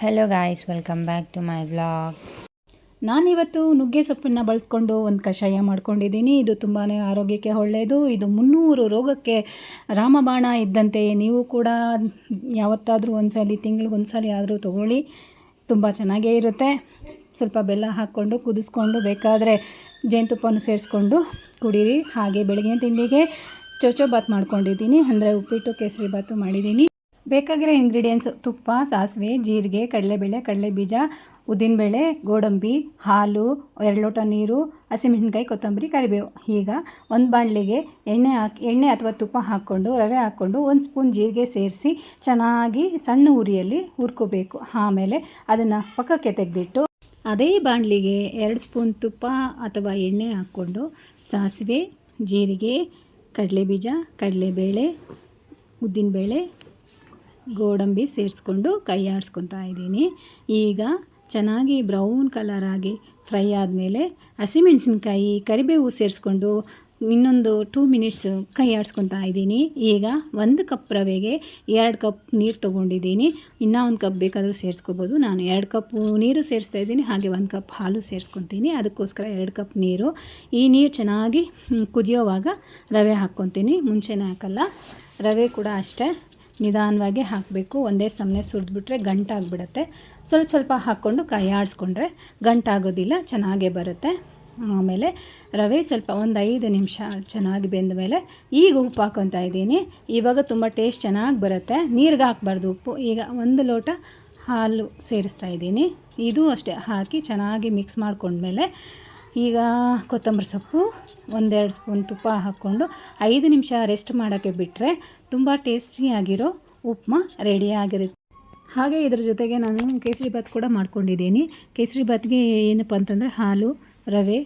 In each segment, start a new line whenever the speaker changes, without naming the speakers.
Hello guys welcome back to my vlog
ನಾನಿವತ್ತು ನುಗ್ಗೆ ಸೊಪ್ಪನ್ನು ಬಳಸ್ಕೊಂಡು ಒಂದು ಕಷಾಯ ಮಾಡ್ಕೊಂಡಿದ್ದೀನಿ. ಇದು ತುಂಬಾ ಆರೋಗ್ಯಕ್ಕೆ ಒಳ್ಳೆಯದು ಇದು ಮುನ್ನೂರು ರೋಗಕ್ಕೆ ರಾಮಬಾಣ ಇದ್ದಂತೆ ನೀವು ಕೂಡ ಯಾವತ್ತಾದರೂ ಒಂದ್ಸಲಿ ಸಲ ಆದರೂ ತೊಗೊಳ್ಳಿ. ತುಂಬ ಚೆನ್ನಾಗೇ ಇರುತ್ತೆ. ಸ್ವಲ್ಪ ಬೆಲ್ಲ ಹಾಕ್ಕೊಂಡು, ಕುದಿಸ್ಕೊಂಡು, ಬೇಕಾದರೆ ಜೇನುತುಪ್ಪನೂ ಸೇರಿಸ್ಕೊಂಡು ಕುಡೀರಿ. ಹಾಗೆ ಬೆಳಗಿನ ತಿಂಡಿಗೆ ಚೋಚೋ ಬಾತ್ ಮಾಡ್ಕೊಂಡಿದ್ದೀನಿ. ಅಂದರೆ ಉಪ್ಪಿಟ್ಟು, ಕೇಸರಿ ಬಾತು ಮಾಡಿದ್ದೀನಿ. ಬೇಕಾಗಿರೋ ಇಂಗ್ರೀಡಿಯೆಂಟ್ಸ್ ತುಪ್ಪ, ಸಾಸಿವೆ, ಜೀರಿಗೆ, ಕಡಲೆಬೇಳೆ, ಕಡಲೆಬೀಜ, ಉದ್ದಿನಬೇಳೆ, ಗೋಡಂಬಿ, ಹಾಲು ಎರಡು ಲೋಟ ನೀರು, ಹಸಿಮೆಣಸಿನ್ಕಾಯಿ, ಕೊತ್ತಂಬರಿ, ಕರಿಬೇವು. ಈಗ ಒಂದು ಬಾಣಲಿಗೆ ಎಣ್ಣೆ ಹಾಕಿ, ಎಣ್ಣೆ ಅಥವಾ ತುಪ್ಪ ಹಾಕ್ಕೊಂಡು, ರವೆ ಹಾಕ್ಕೊಂಡು ಒಂದು ಸ್ಪೂನ್ ಜೀರಿಗೆ ಸೇರಿಸಿ ಚೆನ್ನಾಗಿ ಸಣ್ಣ ಉರಿಯಲ್ಲಿ ಹುರ್ಕೋಬೇಕು. ಆಮೇಲೆ ಅದನ್ನು ಪಕ್ಕಕ್ಕೆ ತೆಗೆದಿಟ್ಟು ಅದೇ ಬಾಣಲಿಗೆ ಎರಡು ಸ್ಪೂನ್ ತುಪ್ಪ ಅಥವಾ ಎಣ್ಣೆ ಹಾಕ್ಕೊಂಡು ಸಾಸಿವೆ, ಜೀರಿಗೆ, ಕಡಲೆಬೀಜ, ಕಡಲೆಬೇಳೆ, ಉದ್ದಿನಬೇಳೆ ಗೋಡಂಬಿ ಸೇರಿಸ್ಕೊಂಡು ಕೈ ಆಡಿಸ್ಕೊತಾ ಇದ್ದೀನಿ. ಈಗ ಚೆನ್ನಾಗಿ ಬ್ರೌನ್ ಕಲರ್ ಆಗಿ ಫ್ರೈ ಆದಮೇಲೆ ಹಸಿಮೆಣಸಿನ್ಕಾಯಿ ಕರಿಬೇವು ಸೇರಿಸ್ಕೊಂಡು ಇನ್ನೊಂದು ಟೂ ಮಿನಿಟ್ಸ್ ಕೈ ಆಡಿಸ್ಕೊತಾ ಇದ್ದೀನಿ. ಈಗ ಒಂದು ಕಪ್ ರವೆಗೆ ಎರಡು ಕಪ್ ನೀರು ತೊಗೊಂಡಿದ್ದೀನಿ. ಇನ್ನೂ ಒಂದು ಕಪ್ ಬೇಕಾದರೂ ಸೇರಿಸ್ಕೋಬೋದು. ನಾನು ಎರಡು ಕಪ್ ನೀರು ಸೇರಿಸ್ತಾ ಇದ್ದೀನಿ. ಹಾಗೆ ಒಂದು ಕಪ್ ಹಾಲು ಸೇರಿಸ್ಕೊತೀನಿ. ಅದಕ್ಕೋಸ್ಕರ ಎರಡು ಕಪ್ ನೀರು. ಈ ನೀರು ಚೆನ್ನಾಗಿ ಕುದಿಯೋವಾಗ ರವೆ ಹಾಕ್ಕೊತೀನಿ. ಮುಂಚೆನೇ ಹಾಕಲ್ಲ. ರವೆ ಕೂಡ ಅಷ್ಟೇ. ನಿಧಾನವಾಗಿ ಹಾಕಬೇಕು. ಒಂದೇ ಸಮನೆ ಸುರಿದ್ಬಿಟ್ರೆ ಗಂಟಾಗ್ಬಿಡತ್ತೆ. ಸ್ವಲ್ಪ ಸ್ವಲ್ಪ ಹಾಕ್ಕೊಂಡು ಕೈ ಆಡಿಸ್ಕೊಂಡ್ರೆ ಗಂಟಾಗೋದಿಲ್ಲ, ಚೆನ್ನಾಗೇ ಬರುತ್ತೆ. ಆಮೇಲೆ ರವೆ ಸ್ವಲ್ಪ ಒಂದು ಐದು ನಿಮಿಷ ಚೆನ್ನಾಗಿ ಬೆಂದ ಮೇಲೆ ಈಗ ಉಪ್ಪು ಹಾಕೊತ ಇದ್ದೀನಿ. ಇವಾಗ ತುಂಬ ಟೇಸ್ಟ್ ಚೆನ್ನಾಗಿ ಬರುತ್ತೆ. ನೀರಿಗೆ ಹಾಕ್ಬಾರ್ದು ಉಪ್ಪು. ಈಗ ಒಂದು ಲೋಟ ಹಾಲು ಸೇರಿಸ್ತಾ ಇದ್ದೀನಿ. ಇದು ಅಷ್ಟೇ. ಹಾಕಿ ಚೆನ್ನಾಗಿ ಮಿಕ್ಸ್ ಮಾಡ್ಕೊಂಡ್ಮೇಲೆ ಈಗ ಕೊತ್ತಂಬರಿ ಸೊಪ್ಪು, ಒಂದೆರಡು ಸ್ಪೂನ್ ತುಪ್ಪ ಹಾಕ್ಕೊಂಡು ಐದು ನಿಮಿಷ ರೆಸ್ಟ್ ಮಾಡೋಕ್ಕೆ ಬಿಟ್ಟರೆ ತುಂಬ ಟೇಸ್ಟಿಯಾಗಿರೋ ಉಪ್ಮಾ ರೆಡಿಯಾಗಿರುತ್ತೆ ಹಾಗೆ ಇದ್ರ ಜೊತೆಗೆ ನಾನು ಕೇಸರಿ ಭಾತ್ ಕೂಡ ಮಾಡ್ಕೊಂಡಿದ್ದೀನಿ. ಕೇಸರಿ ಭಾತ್ಗೆ ಏನಪ್ಪ ಅಂತಂದರೆ ಹಾಲು, ರವೆ,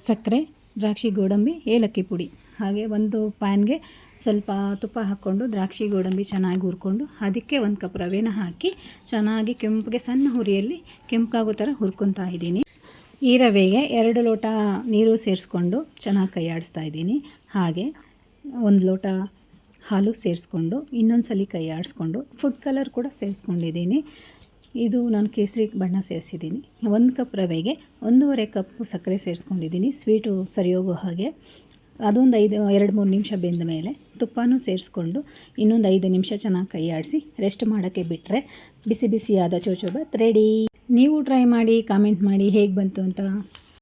ಸಕ್ಕರೆ, ದ್ರಾಕ್ಷಿ, ಗೋಡಂಬಿ, ಏಲಕ್ಕಿ ಪುಡಿ. ಹಾಗೆ ಒಂದು ಪ್ಯಾನ್ಗೆ ಸ್ವಲ್ಪ ತುಪ್ಪ ಹಾಕ್ಕೊಂಡು ದ್ರಾಕ್ಷಿ, ಗೋಡಂಬಿ ಚೆನ್ನಾಗಿ ಹುರ್ಕೊಂಡು ಅದಕ್ಕೆ ಒಂದು ಕಪ್ ರವೆನ ಹಾಕಿ ಚೆನ್ನಾಗಿ ಕೆಂಪಿಗೆ ಸಣ್ಣ ಹುರಿಯಲ್ಲಿ ಕೆಂಪಾಗೋ ಥರ ಹುರ್ಕೊತಾ ಇದ್ದೀನಿ. ಈ ರವೆಗೆ ಎರಡು ಲೋಟ ನೀರು ಸೇರಿಸ್ಕೊಂಡು ಚೆನ್ನಾಗಿ ಕೈ ಆಡಿಸ್ತಾ ಇದ್ದೀನಿ. ಹಾಗೆ ಒಂದು ಲೋಟ ಹಾಲು ಸೇರಿಸ್ಕೊಂಡು ಇನ್ನೊಂದು ಸಲ ಕೈ ಆಡಿಸ್ಕೊಂಡು ಫುಡ್ ಕಲರ್ ಕೂಡ ಸೇರಿಸ್ಕೊಂಡಿದ್ದೀನಿ. ಇದು ನಾನು ಕೇಸರಿ ಬಣ್ಣ ಸೇರಿಸಿದ್ದೀನಿ. ಒಂದು ಕಪ್ ರವೆಗೆ ಒಂದೂವರೆ ಕಪ್ ಸಕ್ಕರೆ ಸೇರಿಸ್ಕೊಂಡಿದ್ದೀನಿ. ಸ್ವೀಟು ಸರಿ ಹೋಗೋ. ಹಾಗೆ ಅದೊಂದು ಐದು, ಎರಡು, ಮೂರು ನಿಮಿಷ ಬೆಂದ ಮೇಲೆ ತುಪ್ಪನೂ ಸೇರಿಸ್ಕೊಂಡು ಇನ್ನೊಂದು ಐದು ನಿಮಿಷ ಚೆನ್ನಾಗಿ ಕೈ ಆಡಿಸಿ ರೆಸ್ಟ್ ಮಾಡೋಕ್ಕೆ ಬಿಟ್ಟರೆ ಬಿಸಿ ಬಿಸಿಯಾದ ಚೋಚೋಬಾತ್ ರೆಡಿ ನೀವು ಟ್ರೈ ಮಾಡಿ ಕಾಮೆಂಟ್ ಮಾಡಿ ಹೇಗೆ ಬಂತು ಅಂತ?